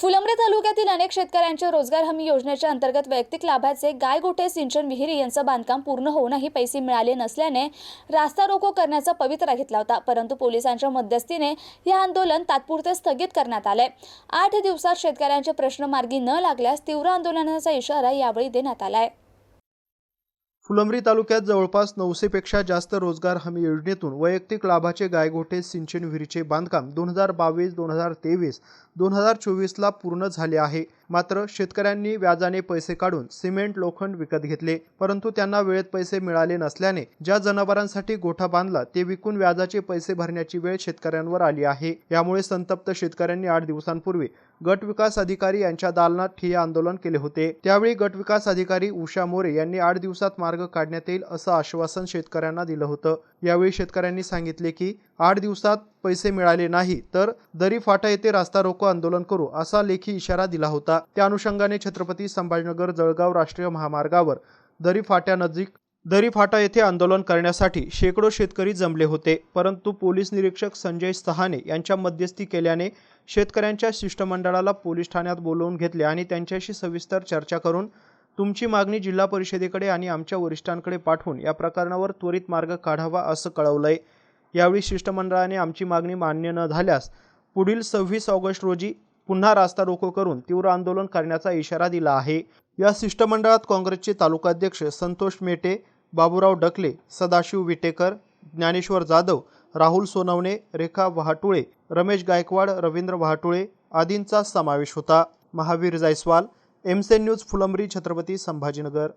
फुलंब्री तालुक्यातील अनेक शेतकऱ्यांच्या रोजगार हमी योजनेच्या अंतर्गत वैयक्तिक लाभाचे गायगोठे सिंचन विहिरी यांचं बांधकाम पूर्ण होऊनही पैसे मिळाले नसल्याने रास्ता रोको करण्याचा पवित्रा घेतला होता. परंतु पोलिसांच्या मध्यस्थीने हे आंदोलन तात्पुरते स्थगित करण्यात आले आठ दिवसात शेतकऱ्यांचे प्रश्न मार्गी न लागल्यास तीव्र आंदोलनाचा इशारा यावेळी देण्यात आलाय. फुलंब्री तालुक्यात जवळपास नऊशेपेक्षा जास्त रोजगार हमी योजनेतून वैयक्तिक लाभाचे गायगोठे सिंचन विहिरीचे बांधकाम दोन हजार बावीस दोन हजार तेवीस दोन हजार चोवीसला पूर्ण झाले आहे. मात्र शेतकऱ्यांनी व्याजाने पैसे काढून सिमेंट लोखंड विकत घेतले. परंतु त्यांना वेळेत पैसे मिळाले नसल्याने ज्या जनावरांसाठी गोठा बांधला ते विकून व्याजाचे पैसे भरण्याची वेळ शेतकऱ्यांवर आली आहे. यामुळे संतप्त शेतकऱ्यांनी आठ दिवसांपूर्वी गट विकास अधिकारी यांच्या दालनात ठिय्या आंदोलन केले होते. त्यावेळी गट विकास अधिकारी उषा मोरे यांनी आठ दिवसात मार्ग काढण्यात येईल असं आश्वासन शेतकऱ्यांना दिलं होतं. यावेळी शेतकऱ्यांनी सांगितले की आठ दिवसात पैसे मिळाले नाही तर दरी फाटा येथे रास्ता रोको आंदोलन करू असा लेखी इशारा दिला होता. त्या अनुषंगाने छत्रपती संभाजीनगर जळगाव राष्ट्रीय महामार्गावर दरी फाट्यानजीक दरी फाटा येथे आंदोलन करण्यासाठी शेकडो शेतकरी जमले होते. परंतु पोलीस निरीक्षक संजय सहाने यांच्या मध्यस्थी केल्याने शेतकऱ्यांच्या शिष्टमंडळाला पोलीस ठाण्यात बोलवून घेतले आणि त्यांच्याशी सविस्तर चर्चा करून तुमची मागणी जिल्हा परिषदेकडे आणि आमच्या वरिष्ठांकडे पाठवून या प्रकरणावर त्वरित मार्ग काढावा असं कळवलंय. यावेळी शिष्टमंडळाने आमची मागणी मान्य न झाल्यास पुढील सव्वीस ऑगस्ट रोजी पुन्हा रास्ता रोको करून तीव्र आंदोलन करण्याचा इशारा दिला आहे. या शिष्टमंडळात काँग्रेसचे तालुकाध्यक्ष संतोष मेटे बाबूराव डकले सदाशिव विटेकर ज्ञानेश्वर जाधव राहुल सोनवणे रेखा वहाटुळे रमेश गायकवाड रवींद्र वहाटुळे आदींचा समावेश होता. महावीर जायस्वाल एमसेन न्यूज फुलंब्री छत्रपती संभाजीनगर.